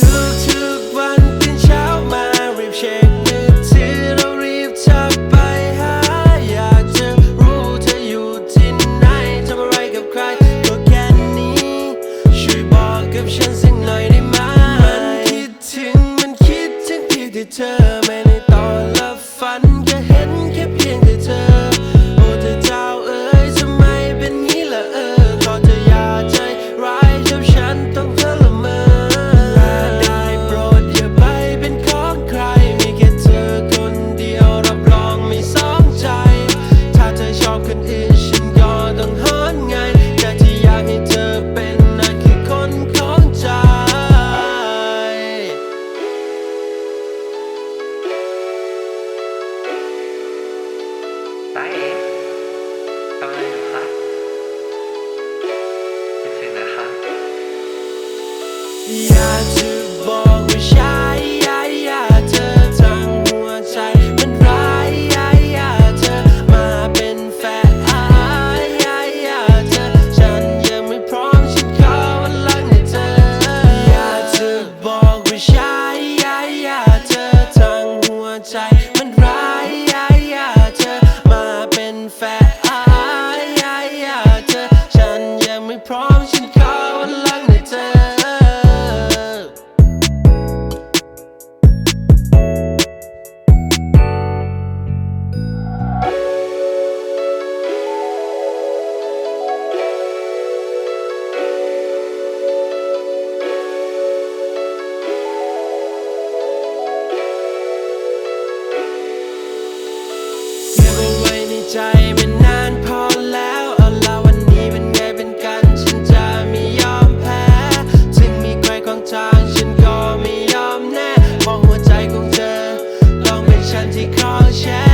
ทุกๆวันตื่นเช้ามารีบเช็คมือถือเรารีบทักไปหา อยากจะรู้เธออยู่ที่ไหนทำอะไรกับใครก็แค่นี้ ช่วยบอกกับฉันสักหน่อยได้ไหมมันคิดถึงมันคิดถึงเพียงแต่เธอไม่ในตอนละฝัน อย sunshine.